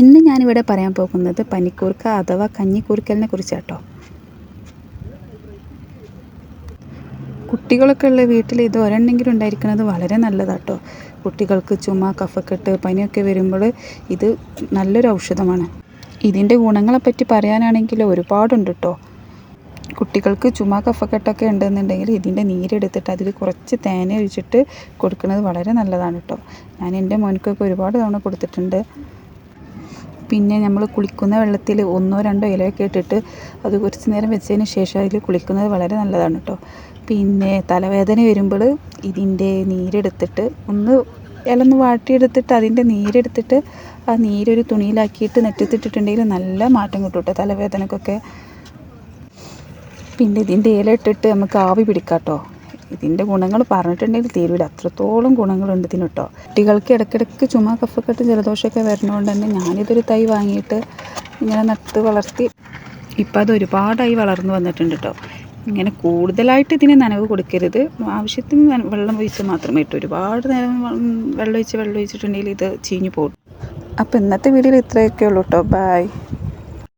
ഇന്ന് ഞാനിവിടെ പറയാൻ പോകുന്നത് പനിക്കൂർക്ക അഥവാ കഞ്ഞിക്കൂർക്കലിനെ കുറിച്ചാട്ടോ. കുട്ടികളൊക്കെ ഉള്ള വീട്ടിൽ ഇത് ഒരെണ്ണെങ്കിലും ഉണ്ടായിരിക്കുന്നത് വളരെ നല്ലതാട്ടോ. കുട്ടികൾക്ക് ചുമ കഫക്കെട്ട് പനിയൊക്കെ വരുമ്പോൾ ഇത് നല്ലൊരു ഔഷധമാണ്. ഇതിന്റെ ഗുണങ്ങളെപ്പറ്റി പറയാനാണെങ്കിൽ ഒരുപാടുണ്ട് കേട്ടോ കുട്ടികൾക്ക് ചുമ കഫക്കെട്ടൊക്കെ ഉണ്ടെന്നുണ്ടെങ്കിൽ ഇതിന്റെ നീരെടുത്തിട്ട് അതിൽ കുറച്ച് തേന ഒഴിച്ചിട്ട് കൊടുക്കുന്നത് വളരെ നല്ലതാണ് കേട്ടോ ഞാൻ എന്റെ മോനക്കൊക്കെ ഒരുപാട് തവണ കൊടുത്തിട്ടുണ്ട്. പിന്നെ നമ്മൾ കുളിക്കുന്ന വെള്ളത്തിൽ ഒന്നോ രണ്ടോ ഇലയൊക്കെ ഇട്ടിട്ട് അത് കുറച്ച് നേരം വെച്ചതിന് ശേഷം അതിൽ കുളിക്കുന്നത് വളരെ നല്ലതാണ് കേട്ടോ. പിന്നെ തലവേദന വരുമ്പോൾ ഇതിന്റെ നീരെടുത്തിട്ട് ഒന്ന് ഇല ഒന്ന് വാട്ടിയെടുത്തിട്ട് അതിന്റെ നീരെടുത്തിട്ട് ആ നീരൊരു തുണിയിലാക്കിയിട്ട് നെറ്റത്തിട്ടിട്ടുണ്ടെങ്കിൽ നല്ല മാറ്റം കിട്ടും കേട്ടോ തലവേദനക്കൊക്കെ. പിന്നെ ഇതിന്റെ ഇല ഇട്ടിട്ട് നമുക്ക് ആവി പിടിക്കാം കേട്ടോ. ഇതിന്റെ ഗുണങ്ങൾ പറഞ്ഞിട്ടുണ്ടെങ്കിൽ തീരൂല. അത്രത്തോളം ഗുണങ്ങളുണ്ട് ഇതിന് കേട്ടോ കുട്ടികൾക്ക് ഇടയ്ക്കിടയ്ക്ക് ചുമ കഫക്കെട്ട് ജലദോഷമൊക്കെ വരുന്നതുകൊണ്ട് തന്നെ ഞാനിതൊരു തൈ വാങ്ങിയിട്ട് ഇങ്ങനെ നട്ട് വളർത്തി ഇപ്പം അത് ഒരുപാടായി വളർന്നു വന്നിട്ടുണ്ട് കേട്ടോ. ഇങ്ങനെ കൂടുതലായിട്ട് ഇതിന് നനവ് കൊടുക്കരുത്. ആവശ്യത്തിന് വെള്ളം ഒഴിച്ച് മാത്രമേ ഇട്ടു. ഒരുപാട് നേരം വെള്ളം ഒഴിച്ച് വെള്ളം ഒഴിച്ചിട്ടുണ്ടെങ്കിൽ ഇത് ചീഞ്ഞു പോകും. അപ്പോൾ ഇന്നത്തെ വീഡിയോയിൽ ഇത്രയൊക്കെ ഉള്ളൂ കേട്ടോ. ബായ്